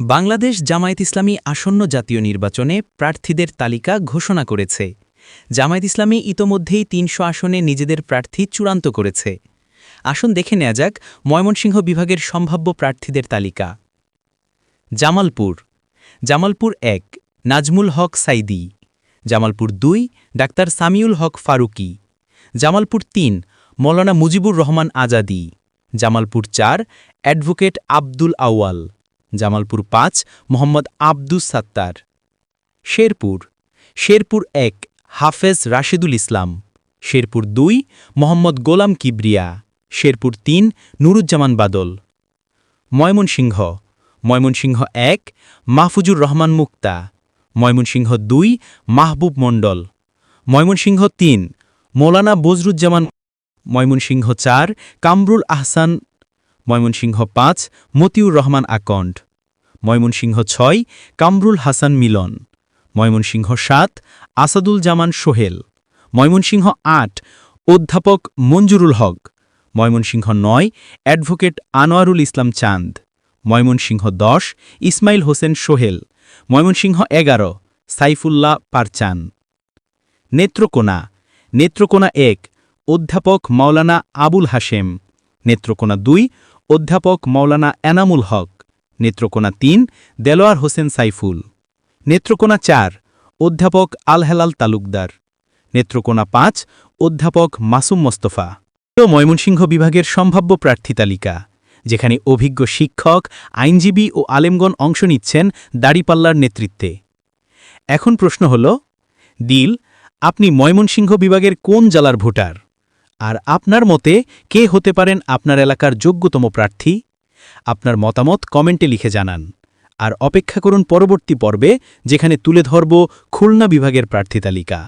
বাংলাদেশ জামায়াত ইসলামী আসন্ন জাতীয় নির্বাচনে প্রার্থীদের তালিকা ঘোষণা করেছে। জামায়াত ইসলামী ইতোমধ্যেই তিনশো আসনে নিজেদের প্রার্থী চূড়ান্ত করেছে। আসন দেখে নেওয়া যাক ময়মনসিংহ বিভাগের সম্ভাব্য প্রার্থীদের তালিকা। জামালপুর। জামালপুর এক, নাজমুল হক সাইদি। জামালপুর দুই, ডাক্তার সামিউল হক ফারুকি। জামালপুর তিন, মৌলানা মুজিবুর রহমান আজাদি। জামালপুর চার, অ্যাডভোকেট আব্দুল আউয়াল। জামালপুর পাঁচ, মোহাম্মদ আব্দুস সাত্তার। শেরপুর শেরপুর এক, হাফেজ রাশেদুল ইসলাম। শেরপুর দুই, মোহাম্মদ গোলাম কিবরিয়া। শেরপুর তিন, নুরুজ্জামান বাদল। ময়মনসিংহ ময়মনসিংহ এক, মাহফুজুর রহমান মুক্তা। ময়মনসিংহ দুই, মাহবুব মণ্ডল। ময়মনসিংহ তিন, মৌলানা বজরুজ্জামান। ময়মনসিংহ চার, কামরুল আহসান ময়মনসিংহ পাঁচ, মতিউর রহমান আকণ্ড ময়মনসিংহ ছয়, কামরুল হাসান মিলন। ময়মনসিংহ সাত, আসাদুল জামান সোহেল। ময়মনসিংহ আট, অধ্যাপক মঞ্জুরুল হক। ময়মনসিংহ নয়, অ্যাডভোকেট আনোয়ারুল ইসলাম চাঁদ। ময়মনসিংহ দশ, ইসমাইল হোসেন সোহেল। ময়মনসিংহ এগারো, সাইফুল্লাহ পারচান। নেত্রকোনা। নেত্রকোনা এক, অধ্যাপক মাওলানা আবুল হাশেম। নেত্রকোনা দুই অধ্যাপক মাওলানা এনামুল হক। নেত্রকোনা তিন, দেলোয়ার হোসেন সাইফুল। নেত্রকোনা চার, অধ্যাপক আলহেলাল তালুকদার। নেত্রকোনা পাঁচ, অধ্যাপক মাসুম মোস্তফা। ময়মনসিংহ বিভাগের সম্ভাব্য প্রার্থী তালিকা, যেখানে অভিজ্ঞ শিক্ষক, আইনজীবী ও আলেমগণ অংশ নিচ্ছেন দাড়িপাল্লার নেতৃত্বে। এখন প্রশ্ন হল, দিল, আপনি ময়মনসিংহ বিভাগের কোন জেলার ভোটার? আর আপনার মতে কে হতে পারেন আপনার এলাকার যোগ্যতম প্রার্থী? আপনার মতামত কমেন্টে লিখে জানান। আর অপেক্ষা করুন পরবর্তী পর্বে, যেখানে তুলে ধরব খুলনা বিভাগের প্রার্থী তালিকা।